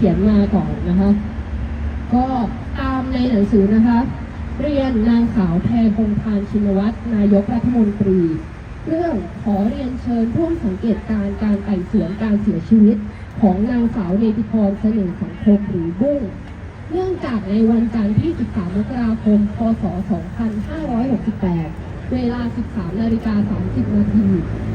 เขียนมาก่อนนะคะ ก็ตามในหนังสือนะคะ เรียนนางสาวแพรพงพานชินวัตรนายกรัฐมนตรี เรื่องขอเรียนเชิญร่วมสังเกตการณ์การไต่สวนการเสียชีวิต ของนางสาวเนติพรเสน่ห์สังคมหรือบุ้งเนื่องจากในวันจันทร์ที่ 13 มกราคม พศ 2568 เวลา 13 นาฬิกา 30 นาที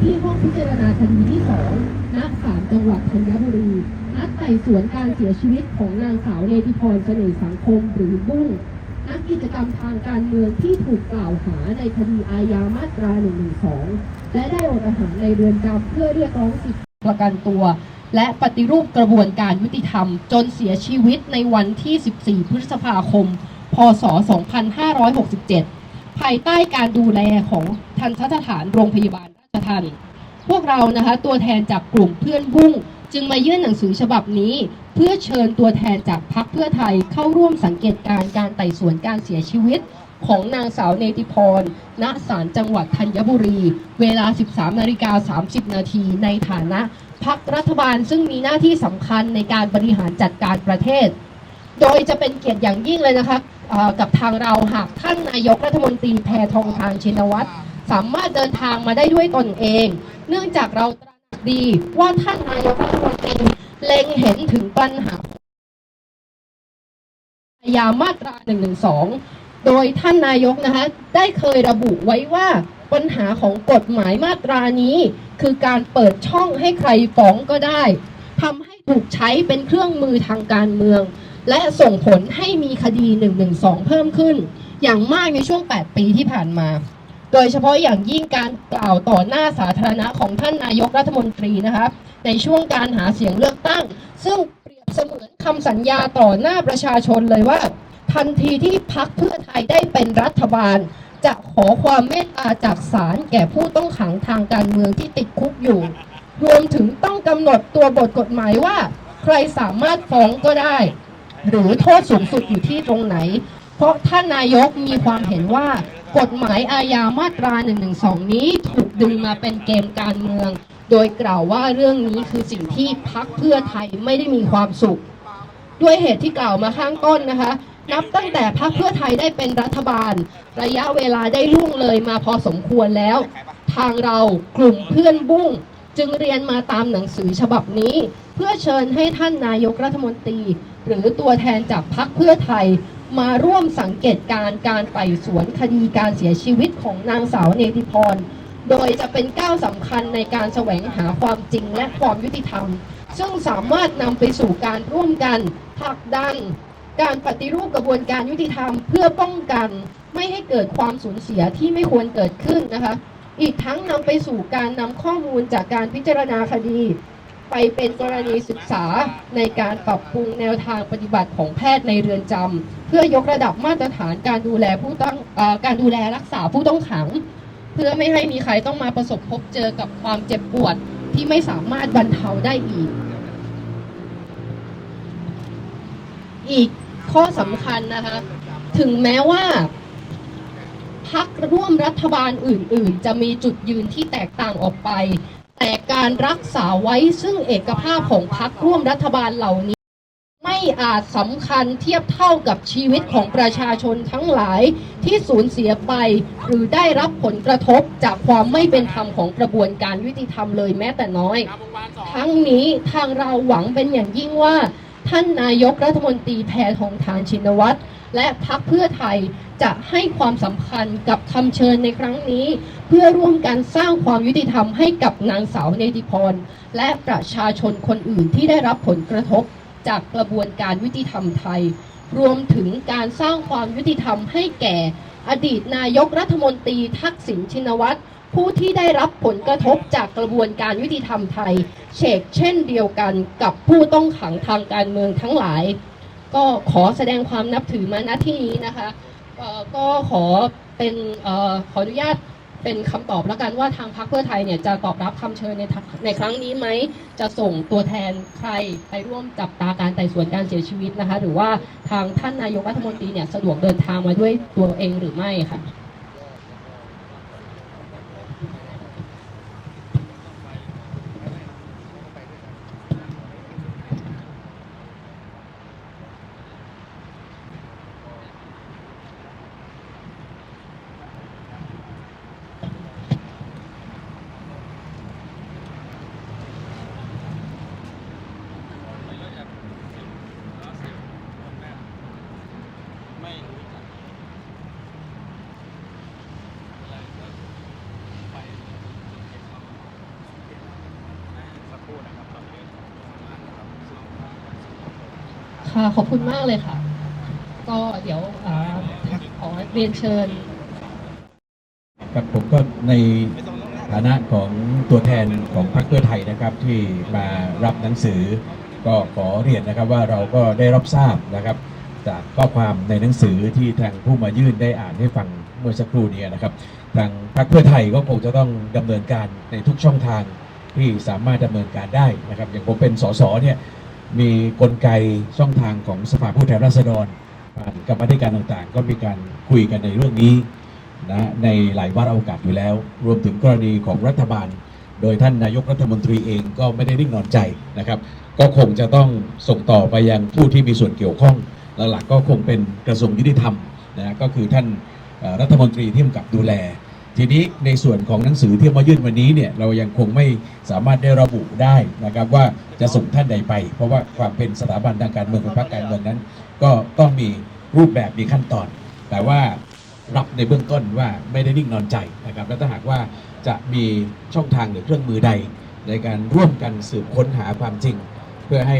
ที่ห้องพิจารณาคดีที่ 2 ณ ศาลจังหวัดธัญบุรี นัดไต่สวนการเสียชีวิตของนางสาวเนติพรเสน่ห์สังคมหรือบุ้งนักกิจกรรมทางการเมืองที่ถูกกล่าวหาในคดีอาญามาตรา 112 และได้อดอาหารในเรือนจำเพื่อเรียกร้องสิทธิประกันตัว และปฏิรูปกระบวนการยุติธรรม จนเสียชีวิตในวันที่ 14 พฤษภาคม พศ 2567 ภายใต้การดูแลของทันสถานโรงพยาบาลราชทันพวกเรานะคะตัวแทนจากกลุ่มเพื่อนบุ้ง จึงมายื่นหนังสือฉบับนี้ เพื่อเชิญตัวแทนจากพรรคเพื่อไทยเข้าร่วมสังเกตการณ์การไต่สวนการเสียชีวิต ของนางสาวเนติพร ณ ศาลจังหวัดธัญบุรี เวลา 13นาฬิกา30 นาทีในฐานะพักรัฐบาลซึ่งมีหน้าที่สำคัญในการบริหารจัดการประเทศ โดยจะเป็นเกียรติอย่างยิ่งเลยนะคะกับทางเราหากท่านนายกรัฐมนตรีแพทองทานชินวัตรสามารถเดินทางมาได้ด้วยตนเอง เนื่องจากเรา ดี ว่าท่านนายกรัฐมนตรีเล็งเห็นถึงปัญหาอาญามาตรา 112 โดยท่านนายกนะคะได้เคยระบุไว้ว่าปัญหาของกฎหมายมาตรานี้ คือการเปิดช่องให้ใครฟ้องก็ได้ทำให้ถูกใช้เป็นเครื่องมือทางการเมือง และส่งผลให้มีคดี 112 เพิ่มขึ้น อย่างมากในช่วง 8 ปีที่ผ่านมา โดยเฉพาะอย่างยิ่งการกล่าวต่อหน้าสาธารณะของท่านนายกรัฐมนตรีนะคะในช่วงการหาเสียงเลือกตั้ง ซึ่งเปรียบเสมือนคำสัญญาต่อหน้าประชาชนเลยว่า ทันทีที่พักเพื่อไทยได้เป็นรัฐบาล จะขอความเมตตาจากศาลแก่ผู้ต้องขังทางการเมืองที่ติดคุกอยู่ รวมถึงต้องกำหนดตัวบทกฎหมายว่า ใครสามารถฟ้องก็ได้ หรือโทษสูงสุดอยู่ที่ตรงไหน เพราะท่านนายกมีความเห็นว่า กฎหมายอาญามาตรา 112 นี้ถูกดึงมาเป็นเกมการเมือง โดยกล่าวว่าเรื่องนี้คือสิ่งที่พักเพื่อไทยไม่ได้มีความสุข ด้วยเหตุที่กล่าวมาข้างต้นนะคะ นับตั้งแต่พรรคเพื่อไทยได้เป็นรัฐบาล ระยะเวลาได้ล่วงเลยมาพอสมควรแล้ว ทางเรากลุ่มเพื่อนบุ้งจึงเรียนมาตามหนังสือฉบับนี้ เพื่อเชิญให้ท่านนายกรัฐมนตรี หรือตัวแทนจากพรรคเพื่อไทย มาร่วมสังเกตการ์การไต่สวนคดีการเสียชีวิตของนางสาวเนติพร โดยจะเป็นก้าวสำคัญในการแสวงหาความจริงและความยุติธรรม ซึ่งสามารถนำไปสู่การร่วมกันผลักดัน การปฏิรูปกระบวนการยุติธรรม เพื่อป้องกันไม่ให้เกิดความสูญเสียที่ไม่ควรเกิดขึ้นนะคะ อีกทั้งนำไปสู่การนำข้อมูลจากการพิจารณาคดี ไปเป็นกรณีศึกษาในการปรับปรุงแนวทางปฏิบัติของแพทย์ในเรือนจำเพื่อยกระดับมาตรฐานการดูแลผู้ต้องอการดูแลรักษาผู้ต้องขัง เพื่อไม่ให้มีใครต้องมาประสบพบเจอกับความเจ็บปวดที่ไม่สามารถบรรเทาได้อีก อีกข้อสำคัญนะคะ ถึงแม้ว่าพักร่วมรัฐบาลอื่น ๆ จะมีจุดยืนที่แตกต่างออกไป แต่การรักษาไว้ซึ่งเอกภาพของพักร่วมรัฐบาลเหล่านี้ ไม่อาจสำคัญเทียบเท่ากับชีวิตของประชาชนทั้งหลายที่สูญเสียไป หรือได้รับผลกระทบจากความไม่เป็นธรรมของกระบวนการยุติธรรมเลยแม้แต่น้อย ทั้งนี้ทางเราหวังเป็นอย่างยิ่งว่า ท่านนายกรัฐมนตรีแพทองทานชินวัตร และพักเพื่อไทยจะให้ความสำคัญกับคำเชิญในครั้งนี้ เพื่อร่วมกันสร้างความยุติธรรมให้กับนางสาวเนติพร และประชาชนคนอื่นที่ได้รับผลกระทบจากกระบวนการยุติธรรมไทย รวมถึงการสร้างความยุติธรรมให้แก่ อดีตนายกรัฐมนตรีทักษิณชินวัตรผู้ที่ได้รับผลกระทบจากกระบวนการยุติธรรมไทย เชกเช่นเดียวกันกับผู้ต้องขังทางการเมืองทั้งหลาย ก็ขอแสดงความนับถือมาณที่นี้นะคะก็ขอเป็นอขออนุญาตเป็นคำตอบแล้วกันว่าทางพรรคเพื่อไทยเนี่ยจะตอบรับคำเชิญในในครั้งนี้ไหมจะส่งตัวแทนใครไปร่วมจับตาการไต่สวนการเสียชีวิตนะคะ หรือว่าทางท่านนายกรัฐมนตรีเนี่ยสะดวกเดินทางมาด้วยตัวเองหรือไม่ค่ะ ค่ะขอบคุณมากเลยค่ะ ก็เดี๋ยวอ่าขอเรียนเชิญ ครับผมก็ในฐานะของตัวแทนของพรรคเพื่อไทยนะครับที่มารับหนังสือ ก็ขอเรียนนะครับว่าเราก็ได้รับทราบนะครับ จากข้อความในหนังสือที่ทางผู้มายื่นได้อ่านให้ฟังเมื่อสักครู่นี้นะครับทางพรรคเพื่อไทยก็คงจะต้องดำเนินการในทุกช่องทางที่สามารถดำเนินการได้นะครับ อย่างผมเป็นสสเนี่ย มีกลไกช่องทางของสภาผู้แทนราษฎรผ่านกรรมธิการต่างๆ ก็มีการคุยกันในเรื่องนี้นะในหลายวาระโอกาสอยู่แล้ว รวมถึงกรณีของรัฐบาล โดยท่านนายกรัฐมนตรีเองก็ไม่ได้นิ่งนอนใจนะครับ ก็คงจะต้องส่งต่อไปยังผู้ที่มีส่วนเกี่ยวข้องหลักๆก็คงเป็นกระทรวงยุติธรรมนะก็คือท่านรัฐมนตรีที่กำกับดูแล ทีนี้ในส่วนของหนังสือที่มายื่นวันนี้เนี่ยเรายังคงไม่สามารถได้ระบุได้นะครับว่าจะส่งท่านใดไป เพราะว่าความเป็นสถาบันทางการเมืองเป็นพรรคการเมืองนั้น ก็ต้องมีรูปแบบมีขั้นตอน แต่ว่ารับในเบื้องต้นว่าไม่ได้นิ่งนอนใจนะครับและถ้าหากว่าจะมีช่องทางหรือเครื่องมือใด ในการร่วมกันสืบค้นหาความจริง เพื่อให้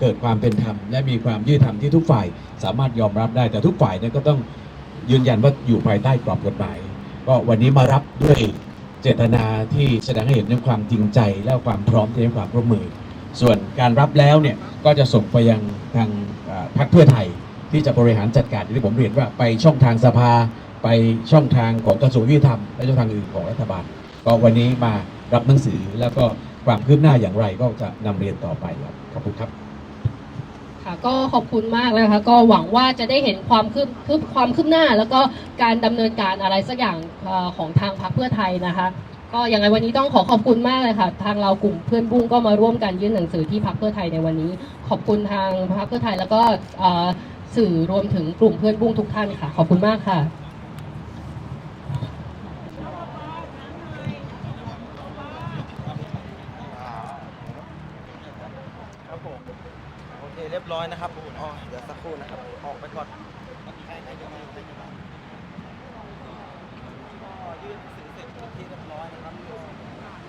เกิดความเป็นธรรมและมีความยุติธรรมที่ทุกฝ่ายสามารถยอมรับได้แต่ทุกฝ่ายเนี่ยก็ต้องยืนยันว่าอยู่ภายใต้กรอบกฎหมาย ก็วันนี้มารับด้วยเจตนาที่แสดงให้เห็นถึงความจริงใจ และความพร้อมที่ให้ความร่วมมือ ส่วนการรับแล้วเนี่ยก็จะส่งไปยังทางพรรคเพื่อไทย ที่จะบริหารจัดการที่ผมเรียนว่าไปช่องทางสภา ไปช่องทางของกระทรวงยุติธรรมและช่องทางอื่นของรัฐบาล ก็วันนี้มารับหนังสือแล้วก็ความคืบหน้าอย่างไรก็จะนำเรียนต่อไปครับขอบคุณครับ ค่ะก็ขอบคุณมากเลยค่ะก็หวังว่าจะได้เห็นความคืบคืบความคืบหน้า แล้วก็การดำเนินการอะไรสักอย่างเอ่อของทางพรรคเพื่อไทยนะคะ ก็ยังไงวันนี้ต้องขอขอบคุณมากเลยค่ะ ทางเรากลุ่มเพื่อนบุ้งก็มาร่วมกันยื่นหนังสือที่พรรคเพื่อไทยในวันนี้ ขอบคุณทางพรรคเพื่อไทยแล้วก็เอ่อสื่อรวมถึงกลุ่มเพื่อนบุ้งทุกท่านค่ะ ขอบคุณมากค่ะ ครับผม เคเรียบร้อยนะครับอ๋อเดี๋ยวสักครู่นะครับ ออกไปก่อนก็ยื่นสือเสร็จเป็นที่เรียบร้อยนะครับก็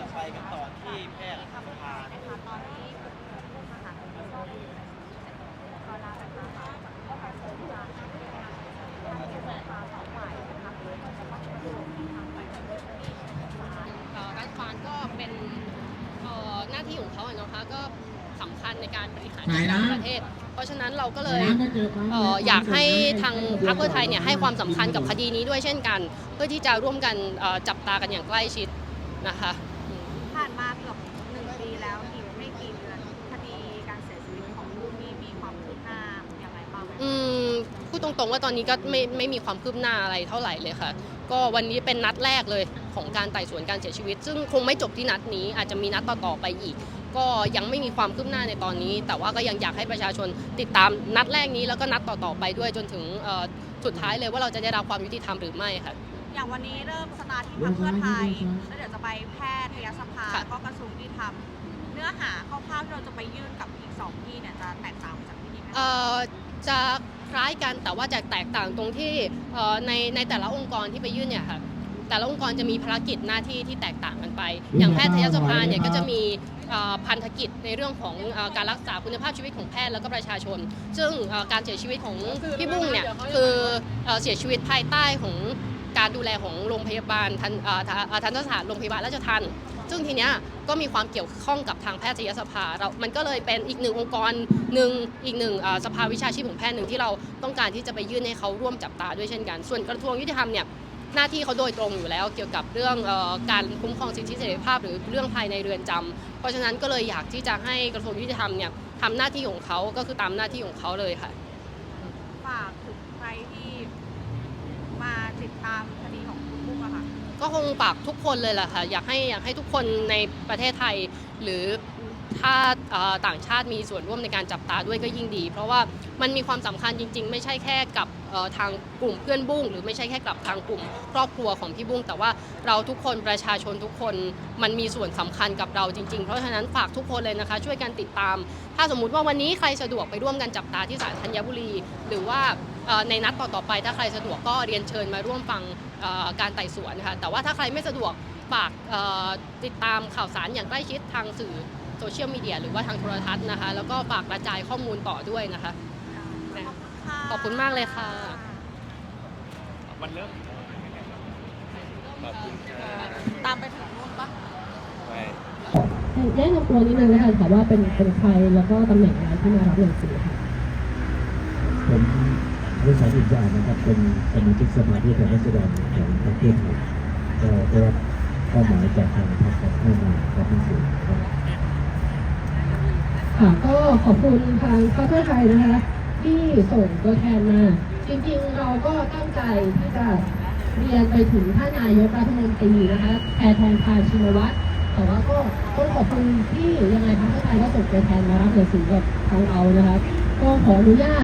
จะไปกันต่อที่แพทย์สภานะครับเอ่อรัฐบาลก็เป็นเอ่อหน้าที่ของเขาอะเนาะคะก็ำคัญในการบริหารจัดการประเทศ เพราะฉะนั้นเราก็เลยเอ่ออยากให้ทางพรรคเพื่อไทยเนี่ยให้ความสำคัญกับคดีนี้ด้วยเช่นกัน เพื่อที่จะร่วมกันเอ่อจับตากันอย่างใกล้ชิดนะคะอืม ผ่านมาเกือบหนึ่งปีแล้วอีกไม่กี่เดือนคดีการเสียชีวิตของลูกนี่มีความคืบหน้าอย่างไรบ้างไหมอืมพูดตรงๆว่าตอนนี้ก็ไม่ไม่มีความคืบหน้าอะไรเท่าไหร่เลยค่ะ ก็วันนี้เป็นนัดแรกเลยของการไต่สวนการเสียชีวิต ซึ่งคงไม่จบที่นัดนี้อาจจะมีนัดต่อๆไปอีก ก็ยังไม่มีความคืบหน้าในตอนนี้ แต่ว่าก็ยังอยากให้ประชาชนติดตามนัดแรกนี้แล้วก็นัดต่อๆไปด้วยจนถึงเอ่อสุดท้ายเลยว่าเราจะได้รับความยุติธรรมหรือไม่ค่ะอย่างวันนี้เริ่มสตาร์ทที่พรรคเพื่อไทยแล้วเดี๋ยวจะไปแพทยสภาค่ะแล้วก็กระทรวงยุติธรรมเนื้อหาคร่าวๆที่เราจะไปยื่นกับอีกสองที่เนี่ยจะแตกต่างจากที่นี้ไหมเอ่อจะคล้ายกันแต่ว่าจะแตกต่างตรงที่เอ่อในในแต่ละองค์กรที่ไปยื่นเนี่ยค่ะแต่ละองค์กรจะมีภารกิจหน้าที่ที่แตกต่างกันไป อย่างแพทยสภาเนี่ยก็จะมีเอ่อ พันธกิจในเรื่องของอการรักษาคุณภาพชีวิตของแพทย์แล้วก็ประชาชน ซึ่งการเสียชีวิตของพี่บุ้งเนี่ยคือเอ่อเสียชีวิตภายใต้ของการดูแลของโรงพยาบาลทันทันตสถานโรงพยาบาลราชทันซึ่งทีเนี้ยก็มีความเกี่ยวข้องกับทางแพทยสภาเรา มันก็เลยเป็นอีกหนึ่งองค์กรหนึ่งอีกหนึ่งสภาวิชาชีพของแพทย์หนึ่งที่เราต้องการที่จะไปยื่นให้เขาร่วมจับตาด้วยเช่นกัน ส่วนกระทรวงยุติธรรมเนี่ย หน้าที่เขาโดยตรงอยู่แล้ว เกี่ยวกับเรื่องเออการคุ้มครองสิทธิเสรีภาพ หรือเรื่องภายในเรือนจำเพราะฉะนั้นก็เลยอยากที่จะให้กระทรวงยุติธรรมเนี่ยทำหน้าที่ของเขาก็คือตามหน้าที่ของเขาเลยค่ะฝากถึงใครที่มาติดตามคดีของคุณบุ้งอะค่ะก็คงฝากทุกคนเลยแหละค่ะอยากให้อยากให้ทุกคนในประเทศไทยหรือถ้าเอ่อต่างชาติมีส่วนร่วมในการจับตาด้วยก็ยิ่งดี เพราะว่ามันมีความสำคัญจริง ๆ ไม่ใช่แค่กับเอ่อ ทางกลุ่มเพื่อนบุ้งหรือไม่ใช่แค่กับทางกลุ่มครอบครัวของพี่บุ้งแต่ว่าเราทุกคนประชาชนทุกคนมันมีส่วนสำคัญกับเราจริง ๆ เพราะฉะนั้นฝากทุกคนเลยนะคะ ช่วยกันติดตาม ถ้าสมมุติว่าวันนี้ใครสะดวกไปร่วมกันจับตาที่ศาลธัญบุรี หรือว่าในนัดต่อๆไป ถ้าใครสะดวกก็เรียนเชิญมาร่วมฟังการไต่สวนค่ะแต่ว่าถ้าใครไม่สะดวกฝากติดตามข่าวสารอย่างใกล้ชิดทางสื่อโซเชียลมีเดียหรือว่าทางโทรทัศน์นะคะ แล้วก็ฝากกระจายข้อมูลต่อด้วยนะคะ ขอบคุณมากเลยค่ะมันเริ่มตามไปถึงนู่นปะไปแนะนำตัวนิดนึงนะคะค่ะว่าเป็นเป็นใครแล้วก็ตำแหน่งอะไรที่มารับหนังสือค่ะผมวิสาอินทรานะครับเป็นสมาชิกสภาผู้แทนราษฎรของพรรคเพื่อไทยก็ได้รับข้อหมายจากทางพรรคให้มารับหนังสือครับค่ะก็ขอบคุณทางพรรคเพื่อไทยนะคะ ที่ส่งตัวแทนมา จริงๆเราก็ตั้งใจที่จะเรียนไปถึงท่านนายกรัฐมนตรีนะคะแพทองทานชินวัตรแต่ว่าก็ต้องขอบคุณที่ยังไงพรรคเพื่อไทยก็ส่งตัวแทนมารับหนังสือกับทางเรานะคะก็ขออนุญาต